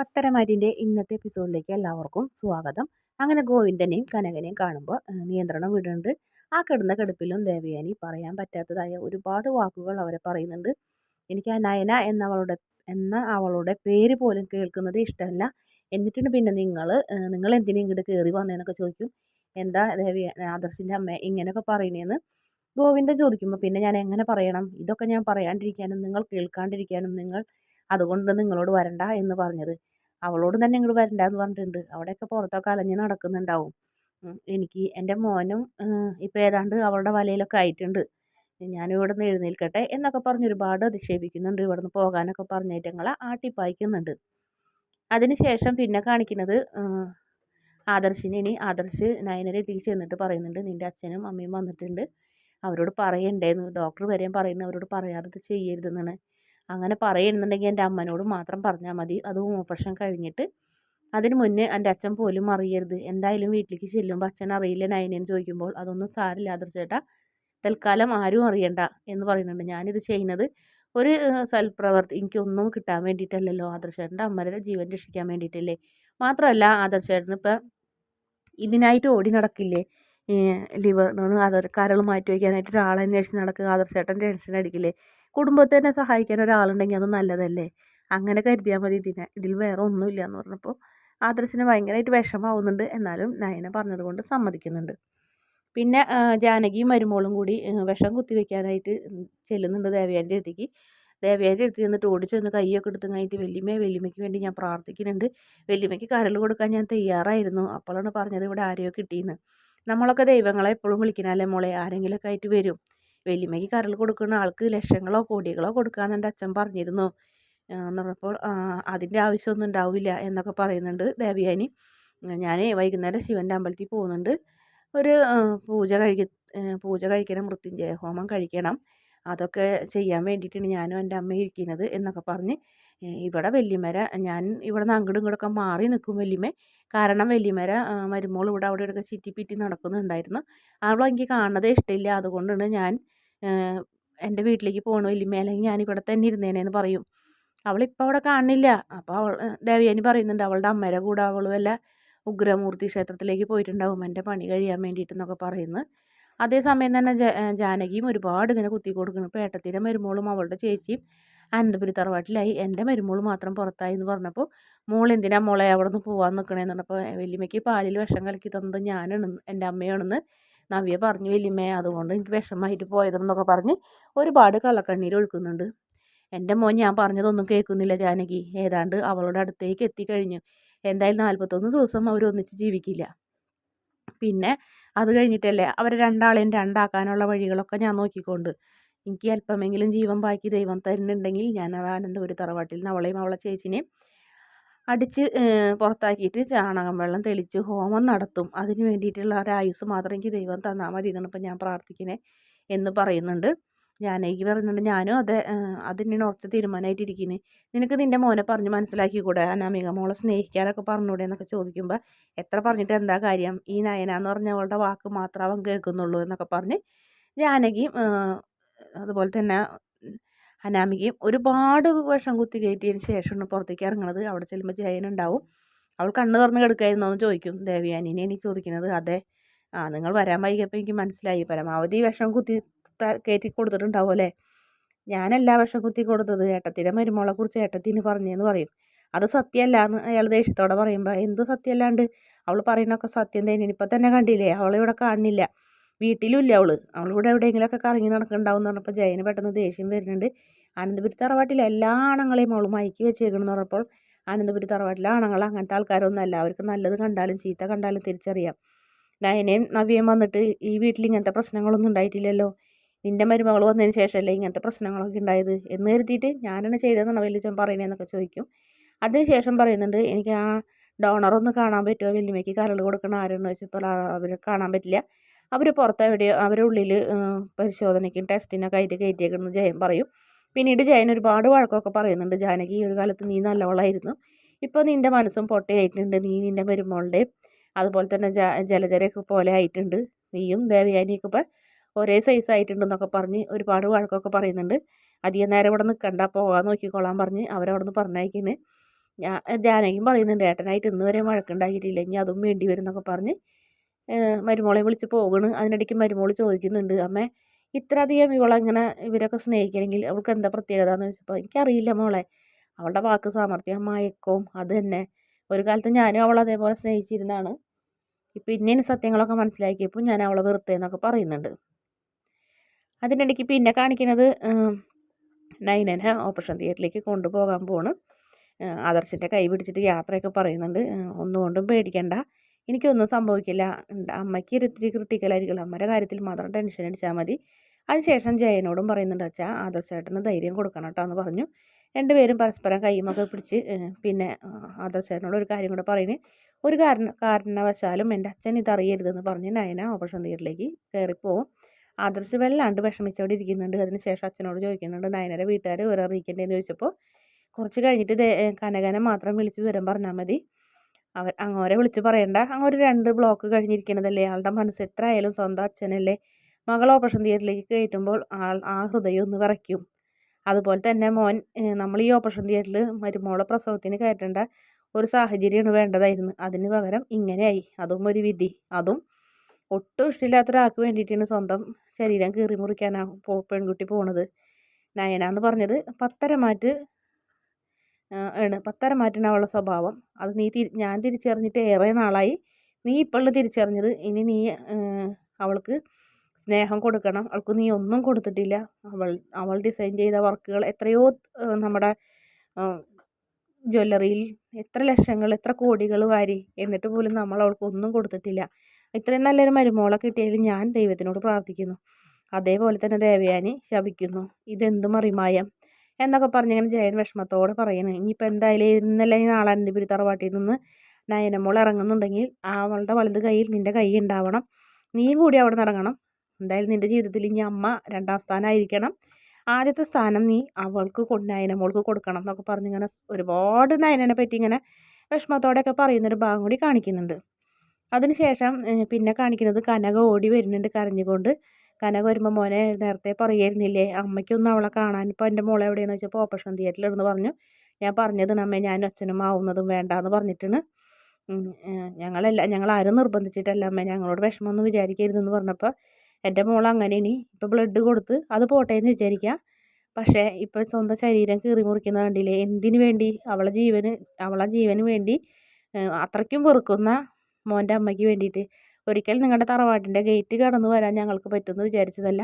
പത്തരമാറ്റിന്റെ ഇന്നത്തെ എപ്പിസോഡിലേക്ക് എല്ലാവർക്കും സ്വാഗതം. അങ്ങനെ ഗോവിന്ദനെയും കനകനെയും കാണുമ്പോൾ നിയന്ത്രണം വിടുന്നുണ്ട്. ആ കിടന്ന കിടപ്പിലും ദേവയാനി പറയാൻ പറ്റാത്തതായ ഒരുപാട് വാക്കുകൾ അവരെ പറയുന്നുണ്ട്. എനിക്ക് ആ നയന എന്നവളുടെ എന്ന അവളുടെ പേര് പോലും കേൾക്കുന്നത് ഇഷ്ടമല്ല. എന്നിട്ടുണ്ട് പിന്നെ നിങ്ങൾ നിങ്ങൾ എന്തിനും ഇങ്ങോട്ട് കയറി വന്നതെന്നൊക്കെ ചോദിക്കും. എന്താ ദേവി ആദർശിന്റെ അമ്മ ഇങ്ങനെയൊക്കെ പറയണേന്ന്. ഗോവിന്ദൻ ചോദിക്കുമ്പോൾ പിന്നെ ഞാൻ എങ്ങനെ പറയണം? ഇതൊക്കെ ഞാൻ പറയാണ്ടിരിക്കാനും നിങ്ങൾ കേൾക്കാണ്ടിരിക്കാനും നിങ്ങൾ അതുകൊണ്ട് നിങ്ങളോട് വരണ്ട എന്ന് പറഞ്ഞത്. അവളോട് തന്നെ ഇങ്ങോട്ട് വരണ്ടെന്ന് പറഞ്ഞിട്ടുണ്ട്. അവിടെയൊക്കെ പുറത്തൊക്കെ അലഞ്ഞ് നടക്കുന്നുണ്ടാവും. എനിക്ക് എന്റെ മോനും ഇപ്പോൾ ഏതാണ്ട് അവളുടെ വലയിലൊക്കെ ആയിട്ടുണ്ട്. ഞാനിവിടെ നിന്ന് എഴുന്നേൽക്കട്ടെ എന്നൊക്കെ പറഞ്ഞ് ഒരുപാട് അധിക്ഷേപിക്കുന്നുണ്ട്. ഇവിടെ നിന്ന് പോകാനൊക്കെ പറഞ്ഞിട്ട് ഞങ്ങളെ ആട്ടിപ്പായിക്കുന്നുണ്ട്. അതിനുശേഷം പിന്നെ കാണിക്കുന്നത് ആദർശിനെ ഇനി ആദർശ് നയനരെ എത്തിച്ച് ചെന്നിട്ട് പറയുന്നുണ്ട്. നിന്റെ അച്ഛനും അമ്മയും വന്നിട്ടുണ്ട്. അവരോട് പറയണ്ടേന്ന്. ഡോക്ടർ വരെയും പറയുന്നു. അവരോട് പറയാതെ ചെയ്യരുതെന്നാണ്. അങ്ങനെ പറയുന്നുണ്ടെങ്കിൽ എന്റെ അമ്മനോട് മാത്രം പറഞ്ഞാൽ മതി. അതും ഓപ്പറേഷൻ കഴിഞ്ഞിട്ട് അതിന് മുന്നേ എന്റെ അച്ഛൻ പോലും അറിയരുത്. എന്തായാലും വീട്ടിലേക്ക് ചെല്ലുമ്പോൾ അച്ഛൻ അറിയില്ല നൈനേന്ന് ചോദിക്കുമ്പോൾ അതൊന്നും സാരില്ല ചേട്ടാ തൽക്കാലം ആരും അറിയണ്ട എന്ന് പറയുന്നുണ്ട്. ഞാനിത് ചെയ്യുന്നത് ഒരു സൽപ്രവർത്തി എനിക്കൊന്നും കിട്ടാൻ വേണ്ടിയിട്ടല്ലല്ലോ. ആദർശേട്ടന്റെ അമ്മയുടെ ജീവൻ രക്ഷിക്കാൻ വേണ്ടിയിട്ടല്ലേ. മാത്രമല്ല ആദർശേട്ടന് ഇപ്പം ഇതിനായിട്ട് ഓടി നടക്കില്ലേ? ലിവർ അതർ കരൾ മാറ്റി വയ്ക്കാനായിട്ട് ഒരാളെ അന്വേഷിച്ച് നടക്കുക. ആദർശേട്ടൻ ടെൻഷൻ അടിക്കില്ലേ? കുടുംബത്തെ തന്നെ സഹായിക്കാൻ ഒരാളുണ്ടെങ്കിൽ അത് നല്ലതല്ലേ? അങ്ങനെ കരുതിയാൽ മതി ഇതിനെ. ഇതിൽ വേറെ ഒന്നുമില്ല എന്ന് പറഞ്ഞപ്പോൾ ആദർശിന് ഭയങ്കരമായിട്ട് വിഷമാവുന്നുണ്ട്. എന്നാലും നയന പറഞ്ഞതുകൊണ്ട് സമ്മതിക്കുന്നുണ്ട്. പിന്നെ ജാനകിയും മരുമോളും കൂടി വിഷം കുത്തി വെക്കാനായിട്ട് ചെല്ലുന്നുണ്ട് ദേവയാന്റെ അടുത്തേക്ക്. ദേവയാന്റെ അടുത്ത് ചെന്നിട്ട് ഓടിച്ചു വന്ന് കൈയൊക്കെ എടുത്ത് കഴിഞ്ഞിട്ട് വലിയമ്മയെ വലിയമ്മയ്ക്ക് വേണ്ടി ഞാൻ പ്രാർത്ഥിക്കുന്നുണ്ട്. വലിയമ്മയ്ക്ക് കരൾ കൊടുക്കാൻ ഞാൻ തയ്യാറായിരുന്നു. അപ്പോഴാണ് പറഞ്ഞത് ഇവിടെ ആരെയോ കിട്ടിയെന്ന്. നമ്മളൊക്കെ ദൈവങ്ങളെ എപ്പോഴും വിളിക്കണല്ലേ മോളെ? ആരെങ്കിലുമൊക്കെ ആയിട്ട് വരും. വലിയമ്മയ്ക്ക് കരൾ കൊടുക്കുന്ന ആൾക്ക് ലക്ഷങ്ങളോ കോടികളോ കൊടുക്കാമെന്ന് എന്റെ അച്ഛൻ പറഞ്ഞിരുന്നു. എന്ന് പറഞ്ഞപ്പോൾ അതിന്റെ ആവശ്യമൊന്നും ഉണ്ടാവില്ല എന്നൊക്കെ പറയുന്നുണ്ട് ദേവിയാനി. ഞാൻ വൈകുന്നേരം ശിവന്റെ അമ്പലത്തിൽ പോകുന്നുണ്ട്. ഒരു പൂജ കഴിക്ക പൂജ കഴിക്കണം മൃത്യുഞ്ജയ ഹോമം കഴിക്കണം. അതൊക്കെ ചെയ്യാൻ വേണ്ടിയിട്ടാണ് ഞാനും എന്റെ അമ്മയും ഇരിക്കുന്നത് എന്നൊക്കെ പറഞ്ഞ് ഇവിടെ വല്യമര ഞാൻ ഇവിടെ നിന്ന് അങ്ങോട്ടും ഇങ്ങോട്ടൊക്കെ മാറി നിൽക്കും വല്യമ്മ. കാരണം വല്യമര മരുമോൾ ഇവിടെ അവിടെ ഇവിടെയൊക്കെ ചുറ്റിപ്പിറ്റി നടക്കുന്നുണ്ടായിരുന്നു. അവളെ എനിക്ക് കാണുന്നതേ ഇഷ്ടമില്ല അതുകൊണ്ടാണ് ഞാൻ എന്റെ വീട്ടിലേക്ക് പോകണു വല്യമ്മ. അല്ലെങ്കിൽ ഞാൻ ഇവിടെ തന്നെ ഇരുന്നേനെന്ന് പറയും. അവളിപ്പോൾ അവിടെ കാണില്ല അപ്പോൾ അവൾ ദേവയാനി പറയുന്നുണ്ട്. അവളുടെ അമ്മയുടെ കൂടെ അവളും അല്ല ഉഗ്രമൂർത്തി ക്ഷേത്രത്തിലേക്ക് പോയിട്ടുണ്ടാവും. എന്റെ പണി കഴിയാൻ വേണ്ടിയിട്ടെന്നൊക്കെ പറയുന്നു. അതേസമയം തന്നെ ജാനകിയും ഒരുപാട് ഇങ്ങനെ കുത്തി കൊടുക്കുന്നു. പേട്ടത്തിന്റെ മരുമോളും അവളുടെ ചേച്ചിയും അനന്തപുരി തറവാട്ടിലായി എന്റെ മരുമോൾ മാത്രം പുറത്തായി എന്ന് പറഞ്ഞപ്പോൾ മോൾ എന്തിനാ മോളെ അവിടെ നിന്ന് പോകാൻ നിൽക്കണേന്ന് പറഞ്ഞപ്പോൾ വലിയമ്മയ്ക്ക് പാലിൽ വിഷം കലക്കി തന്നത് ഞാനാണ് എന്റെ അമ്മയാണെന്ന് നവ്യ പറഞ്ഞു. വലിയമ്മയെ അതുകൊണ്ട് എനിക്ക് വിഷമമായിട്ട് പോയതെന്നൊക്കെ പറഞ്ഞ് ഒരുപാട് കള്ളക്കണ്ണീർ ഒഴുക്കുന്നുണ്ട്. എന്റെ മോൻ ഞാൻ പറഞ്ഞതൊന്നും കേൾക്കുന്നില്ല ജാനകി. ഏതാണ്ട് അവളുടെ അടുത്തേക്ക് എത്തിക്കഴിഞ്ഞു. എന്തായാലും നാൽപ്പത്തൊന്ന് ദിവസം അവരൊന്നിച്ച് ജീവിക്കില്ല. പിന്നെ അത് കഴിഞ്ഞിട്ടല്ലേ അവരെ രണ്ടാളെയും രണ്ടാക്കാനുള്ള വഴികളൊക്കെ ഞാൻ നോക്കിക്കൊണ്ട് എനിക്ക് അല്പമെങ്കിലും ജീവൻ ബാക്കി ദൈവം തരുന്നുണ്ടെങ്കിൽ ഞാൻ ഒരു തറവാട്ടിൽ നിന്ന് അവളെയും അവളെ ചേച്ചിനെയും അടിച്ച് പുറത്താക്കിയിട്ട് ചാണകം വെള്ളം തെളിച്ച് ഹോമം നടത്തും. അതിന് വേണ്ടിയിട്ടുള്ള ഒരു ആയുസ് മാത്രം എനിക്ക് ദൈവം തന്നാൽ മതി എന്നാണ് ഇപ്പം ഞാൻ പ്രാർത്ഥിക്കണേ എന്ന് പറയുന്നുണ്ട്. ജാനകി പറയുന്നുണ്ട് ഞാനും അതെ അതിനാണ് ഉറച്ച തീരുമാനമായിട്ടിരിക്കുന്നത് നിനക്ക് നിന്റെ മോനെ പറഞ്ഞ് മനസ്സിലാക്കിക്കൂടെ? അനാമിക മോളെ സ്നേഹിക്കാനൊക്കെ പറഞ്ഞൂടെ എന്നൊക്കെ ചോദിക്കുമ്പോൾ എത്ര പറഞ്ഞിട്ട് എന്താ കാര്യം? ഈ നയന എന്ന് പറഞ്ഞ അവളുടെ വാക്ക് മാത്രം അവൻ കേൾക്കുന്നുള്ളൂ എന്നൊക്കെ പറഞ്ഞ് ജാനകി അതുപോലെ തന്നെ അനാമികയും ഒരുപാട് വിഷം കുത്തി കയറ്റിയതിന് ശേഷമാണ് പുറത്തേക്ക് ഇറങ്ങുന്നത് അവിടെ ചെല്ലുമ്പോൾ ജയനുണ്ടാവും അവൾ കണ്ണ് തുറന്ന് കിടക്കായിരുന്നു എന്ന് ചോദിക്കും. ദേവിയാനിനെ എനിക്ക് ചോദിക്കുന്നത് അതെ. ആ നിങ്ങൾ വരാൻ വൈകിയപ്പോൾ എനിക്ക് മനസ്സിലായി. പരമാവധി വിഷം കുത്തി കയറ്റി കൊടുത്തിട്ടുണ്ടാവും അല്ലേ? ഞാനല്ല വിഷം കുത്തി കൊടുത്തത്. ഏട്ടത്തിന്റെ മരുമോളെ കുറിച്ച് ഏട്ടത്തിന് പറഞ്ഞെന്ന് പറയും. അത് സത്യമല്ല എന്ന് അയാൾ ദേഷ്യത്തോടെ പറയുമ്പോൾ എന്ത് സത്യമല്ലാണ്ട്? അവൾ പറയുന്നൊക്കെ സത്യം തന്നെ. ഇപ്പം തന്നെ കണ്ടില്ലേ? അവളിവിടെ കാണുന്നില്ല. വീട്ടിലുമില്ല അവൾ. അവളിവിടെ എവിടെയെങ്കിലുമൊക്കെ കറങ്ങി നടക്കുന്നുണ്ടാവും എന്ന് പറഞ്ഞപ്പോൾ ജയന് പെട്ടെന്ന് ദേഷ്യം വരുന്നുണ്ട്. അനന്തപുരി തറവാട്ടിലെ എല്ലാ ആണുങ്ങളെയും അവൾ മയക്കി വെച്ചേക്കണമെന്ന് പറഞ്ഞപ്പോൾ അനന്തപുരി തറവാട്ടിലെ ആണുങ്ങൾ അങ്ങനത്തെ ആൾക്കാരൊന്നും അല്ല. അവർക്ക് നല്ലത് കണ്ടാലും ചീത്ത കണ്ടാലും തിരിച്ചറിയാം. നയനയും നവ്യയും വന്നിട്ട് ഈ വീട്ടിൽ ഇങ്ങനത്തെ പ്രശ്നങ്ങളൊന്നും ഉണ്ടായിട്ടില്ലല്ലോ. നിന്റെ മരുമകൾ വന്നതിന് ശേഷമല്ലേ ഇങ്ങനത്തെ പ്രശ്നങ്ങളൊക്കെ ഉണ്ടായത്? എന്ന് കരുതിയിട്ട് ഞാനാണ് ചെയ്തതെന്നാണ് വലിയച്ഛൻ പറയണേന്നൊക്കെ ചോദിക്കും. അതിനുശേഷം പറയുന്നുണ്ട് എനിക്ക് ആ ഡോണറൊന്ന് കാണാൻ പറ്റുമോ? വലിയമ്മയ്ക്ക് കരൾ കൊടുക്കണ ആരെന്ന് വെച്ചപ്പോൾ അവരെ കാണാൻ പറ്റില്ല. അവർ പുറത്ത് എവിടെ അവരുടെ ഉള്ളിൽ പരിശോധനയ്ക്കും ടെസ്റ്റിനൊക്കെ ആയിട്ട് കയറ്റിയേക്കുന്നത് ജയൻ പറയും. പിന്നീട് ജയൻ ഒരുപാട് വഴക്കൊക്കെ പറയുന്നുണ്ട്. ജാനകി ഒരു കാലത്ത് നീ നല്ലവളായിരുന്നു. ഇപ്പോൾ നിന്റെ മനസ്സും പൊട്ടയായിട്ടുണ്ട്. നീ നിന്റെ മരുമോളുടെ അതുപോലെ തന്നെ ജലജരയൊക്കെ പോലെ ആയിട്ടുണ്ട്. നീയും ദേവയാനിയൊക്കെ ഇപ്പോൾ ഒരേ സൈസ് ആയിട്ടുണ്ടെന്നൊക്കെ പറഞ്ഞ് ഒരുപാട് വഴക്കൊക്കെ പറയുന്നുണ്ട്. അധികം നേരം ഇവിടെ നിൽക്കണ്ട പോകാൻ നോക്കിക്കോളാൻ പറഞ്ഞ് അവരവിടെ നിന്ന് പറഞ്ഞയക്കുന്നത് ഞാൻ ജാനകിയും പറയുന്നുണ്ട് ഏട്ടനായിട്ട് ഇന്ന് വരെ വഴക്കുണ്ടാക്കിയിട്ടില്ല. ഇനി അതും വേണ്ടി വരും എന്നൊക്കെ പറഞ്ഞ് മരുമോളെ വിളിച്ച് പോകണ്. അതിനിടയ്ക്ക് മരുമോൾ ചോദിക്കുന്നുണ്ട് അമ്മേ ഇത്രയധികം ഇവളങ്ങനെ ഇവരൊക്കെ സ്നേഹിക്കണമെങ്കിൽ അവൾക്ക് എന്താ പ്രത്യേകത എന്ന് ചോദിച്ചപ്പോൾ എനിക്കറിയില്ല മോളെ. അവളുടെ വാക്ക് സാമർഥ്യം മയക്കവും അത് തന്നെ. ഒരു കാലത്ത് ഞാനും അവൾ അതേപോലെ സ്നേഹിച്ചിരുന്നാണ് ഇപ്പം ഇന്നേന് സത്യങ്ങളൊക്കെ മനസ്സിലാക്കിയപ്പോൾ ഞാൻ അവളെ വെറുത്തേന്നൊക്കെ പറയുന്നുണ്ട്. അതിനിടയ്ക്ക് പിന്നെ കാണിക്കുന്നത് നൈനനെ ഓപ്പറേഷൻ തിയേറ്ററിലേക്ക് കൊണ്ടുപോകാൻ പോണ്. ആദർശിന്റെ കൈ പിടിച്ചിട്ട് യാത്രയൊക്കെ പറയുന്നുണ്ട്. ഒന്നുകൊണ്ടും പേടിക്കണ്ട. എനിക്കൊന്നും സംഭവിക്കില്ല. അമ്മയ്ക്ക് ഒരിത്തിരി ക്രിട്ടിക്കലായിരിക്കുള്ളൂ അമ്മയുടെ കാര്യത്തിൽ മാത്രം ടെൻഷൻ അടിച്ചാൽ മതി. അതിനുശേഷം ജയനോടും പറയുന്നുണ്ട് അച്ഛാ ആദർശേട്ടന് ധൈര്യം കൊടുക്കണം കേട്ടോ എന്ന് പറഞ്ഞു. രണ്ടുപേരും പരസ്പരം കൈമൊക്കെ പിടിച്ച് പിന്നെ ആദർശേട്ടനോട് ഒരു കാര്യം കൂടെ പറയുന്നത് ഒരു കാരണ കാരണവശാലും എന്റെ അച്ഛൻ ഇതറിയരുതെന്ന് പറഞ്ഞ് നയന ഓപ്പറേഷൻ തിയേറ്ററിലേക്ക് കയറിപ്പോവും. ആദർശ് വല്ലാണ്ട് വിഷമിച്ചവിടെ ഇരിക്കുന്നുണ്ട് അതിനുശേഷം അച്ഛനോട് ചോദിക്കുന്നുണ്ട് നയനയുടെ വീട്ടുകാരെ വിവരം അറിയിക്കേണ്ടതെന്ന് ചോദിച്ചപ്പോൾ കുറച്ച് കഴിഞ്ഞിട്ട് കനകനെ മാത്രം വിളിച്ച് വിവരം പറഞ്ഞാൽ മതി. അവർ അങ്ങോരെ വിളിച്ച് പറയണ്ട. അങ്ങോര് രണ്ട് ബ്ലോക്ക് കഴിഞ്ഞിരിക്കണതല്ലേ? ആളുടെ മനസ്സ് എത്ര ആയാലും സ്വന്തം അച്ഛനല്ലേ? മകൾ ഓപ്പറേഷൻ തിയേറ്ററിലേക്ക് കയറ്റുമ്പോൾ ആൾ ആ ഹൃദയം ഒന്ന് വിറയ്ക്കും. അതുപോലെ തന്നെ മോൻ നമ്മൾ ഈ ഓപ്പറേഷൻ തിയേറ്ററിൽ മരുമോളെ പ്രസവത്തിന് കയറ്റേണ്ട ഒരു സാഹചര്യമാണ് വേണ്ടതായിരുന്നു. അതിന് പകരം ഇങ്ങനെയായി. അതും ഒരു വിധി. അതും ഒട്ടും ഇഷ്ടമില്ലാത്ത ഒരാൾക്ക് വേണ്ടിയിട്ടാണ് സ്വന്തം ശരീരം കീറി മുറിക്കാനാണ് പെൺകുട്ടി പോണത്. നയന എന്ന് പറഞ്ഞത് പത്തരമാറ്റ് ആണ്. പത്തര അവളുടെ സ്വഭാവം. അത് നീ തിരി ഞാൻ തിരിച്ചറിഞ്ഞിട്ട് ഏറെ നാളായി. നീ ഇപ്പോഴും തിരിച്ചറിഞ്ഞത് ഇനി നീ അവൾക്ക് സ്നേഹം കൊടുക്കണം. അവൾക്ക് നീ ഒന്നും കൊടുത്തിട്ടില്ല. അവൾ അവൾ ഡിസൈൻ ചെയ്ത വർക്കുകൾ എത്രയോ നമ്മുടെ ജ്വല്ലറിയിൽ എത്ര ലക്ഷങ്ങൾ എത്ര കോടികൾ വാരി എന്നിട്ട് പോലും നമ്മൾ അവൾക്ക് ഒന്നും കൊടുത്തിട്ടില്ല. ഇത്രയും നല്ലൊരു മരുമോളെ കിട്ടിയതിൽ ഞാൻ ദൈവത്തിനോട് പ്രാർത്ഥിക്കുന്നു. അതേപോലെ തന്നെ ദേവയാനി ശപിക്കുന്നു. ഇതെന്ത് മറിമായം? എന്നൊക്കെ പറഞ്ഞിങ്ങനെ ജയൻ വിഷമത്തോടെ പറയുന്നു. ഇനിയിപ്പോൾ എന്തായാലും ഇന്നലെ നാളെ അനന്തപുരി തറവാട്ടിൽ നിന്ന് നയനമോൾ ഇറങ്ങുന്നുണ്ടെങ്കിൽ അവളുടെ വലത് കയ്യിൽ നിന്റെ കൈ ഉണ്ടാവണം. നീയും കൂടി അവിടെ നിന്ന് ഇറങ്ങണം. എന്തായാലും നിന്റെ ജീവിതത്തിൽ ഇനി അമ്മ രണ്ടാം സ്ഥാനമായിരിക്കണം. ആദ്യത്തെ സ്ഥാനം നീ അവൾക്ക് നയനമോൾക്ക് കൊടുക്കണം എന്നൊക്കെ പറഞ്ഞിങ്ങനെ ഒരുപാട് നയനനെ പറ്റി ഇങ്ങനെ വിഷമത്തോടെയൊക്കെ പറയുന്നൊരു ഭാഗം കൂടി കാണിക്കുന്നുണ്ട്. അതിനുശേഷം പിന്നെ കാണിക്കുന്നത് കനക ഓടി വരുന്നുണ്ട് കരഞ്ഞുകൊണ്ട്. കനക വരുമ്പോൾ മോനെ നേരത്തെ പറയായിരുന്നില്ലേ അമ്മയ്ക്കൊന്നും അവളെ കാണാൻ ഇപ്പോൾ എന്റെ മോളെ എവിടെയെന്ന് വെച്ചപ്പോൾ ഓപ്പറേഷൻ തിയേറ്ററിലിരുന്ന് പറഞ്ഞു. ഞാൻ പറഞ്ഞത് അമ്മ ഞാൻ അച്ഛനും ആവുന്നതും വേണ്ട എന്ന് പറഞ്ഞിട്ടാണ് ഞങ്ങളെല്ലാം ഞങ്ങൾ ആരും നിർബന്ധിച്ചിട്ടല്ല അമ്മ ഞങ്ങളോട് വിഷമമൊന്നും വിചാരിക്കരുതെന്ന് പറഞ്ഞപ്പോൾ എന്റെ മോൾ അങ്ങനെ ഇനി ഇപ്പോൾ ബ്ലഡ് കൊടുത്ത് അത് പോട്ടെ എന്ന് വിചാരിക്കുക പക്ഷേ ഇപ്പോൾ സ്വന്തം ശരീരം കീറി മുറിക്കുന്ന കണ്ടില്ലേ എന്തിനു വേണ്ടി? അവളെ ജീവന് അവളെ ജീവന് വേണ്ടി അത്രയ്ക്കും വെറുക്കുന്ന മോന്റെ അമ്മയ്ക്ക് വേണ്ടിയിട്ട്. ഒരിക്കൽ നിങ്ങളുടെ തറവാട്ടിന്റെ ഗേറ്റ് കടന്നു വരാൻ ഞങ്ങൾക്ക് പറ്റുമെന്ന് വിചാരിച്ചതല്ല.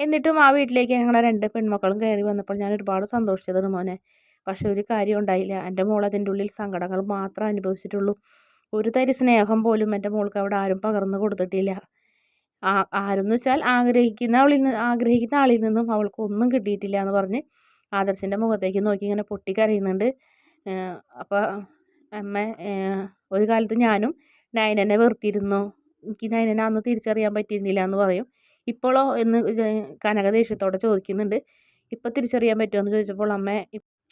എന്നിട്ടും ആ വീട്ടിലേക്ക് ഞങ്ങളെ രണ്ട് പെൺമക്കളും കയറി വന്നപ്പോൾ ഞാൻ ഒരുപാട് സന്തോഷിച്ചതാണ് മോനെ. പക്ഷേ ഒരു കാര്യം ഉണ്ടായില്ല. എന്റെ മോൾ അതിന്റെ ഉള്ളിൽ സങ്കടങ്ങൾ മാത്രം അനുഭവിച്ചിട്ടുള്ളൂ. ഒരു തരി സ്നേഹം പോലും എന്റെ മോൾക്ക് അവിടെ ആരും പകർന്നു കൊടുത്തിട്ടില്ല. ആ ആരെന്ന് വെച്ചാൽ ആഗ്രഹിക്കുന്ന അവളിൽ നിന്ന് ആഗ്രഹിക്കുന്ന ആളിൽ നിന്നും അവൾക്ക് ഒന്നും കിട്ടിയിട്ടില്ല എന്ന് പറഞ്ഞ് ആദർശിന്റെ മുഖത്തേക്ക് നോക്കി ഇങ്ങനെ പൊട്ടിക്കരയുന്നുണ്ട്. അപ്പോൾ അമ്മ ഒരു കാലത്ത് ഞാനും നയനനെ വെറുത്തിരുന്നു. എനിക്ക് നയനനെ അന്ന് തിരിച്ചറിയാൻ പറ്റിയിരുന്നില്ല എന്ന് പറയും. ഇപ്പോഴോ എന്ന് കനക ദേഷ്യത്തോടെ ചോദിക്കുന്നുണ്ട്. ഇപ്പോൾ തിരിച്ചറിയാൻ പറ്റുമോ എന്ന് ചോദിച്ചപ്പോൾ അമ്മ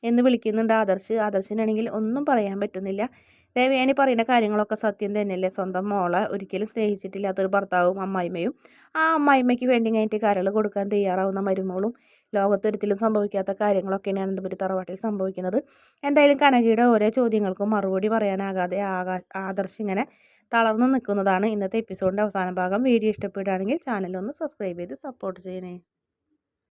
എന്ന് വിളിക്കുന്നുണ്ട് ആദർശ്. ആദർശിനാണെങ്കിൽ ഒന്നും പറയാൻ പറ്റുന്നില്ല. ദേവയാനി പറയുന്ന കാര്യങ്ങളൊക്കെ സത്യം തന്നെയല്ലേ? സ്വന്തം മോളെ ഒരിക്കലും സ്നേഹിച്ചിട്ടില്ലാത്തൊരു ഭർത്താവും അമ്മായിമ്മയും. ആ അമ്മായിമ്മയ്ക്ക് വേണ്ടി കഴിഞ്ഞിട്ട് കരൾ കൊടുക്കാൻ തയ്യാറാവുന്ന മരുമോളും ലോകത്തൊരിക്കലും സംഭവിക്കാത്ത കാര്യങ്ങളൊക്കെയാണ് അനന്തപുരി തറവാട്ടിൽ സംഭവിക്കുന്നത്. എന്തായാലും കനകയുടെ ഓരോ ചോദ്യങ്ങൾക്കും മറുപടി പറയാനാകാതെ ആകാ ആദർശ് ഇങ്ങനെ തളർന്നു നിൽക്കുന്നതാണ് ഇന്നത്തെ എപ്പിസോഡിന്റെ അവസാന ഭാഗം. വീഡിയോ ഇഷ്ടപ്പെടുകയാണെങ്കിൽ ചാനലൊന്ന് സബ്സ്ക്രൈബ് ചെയ്ത് സപ്പോർട്ട് ചെയ്യണേ.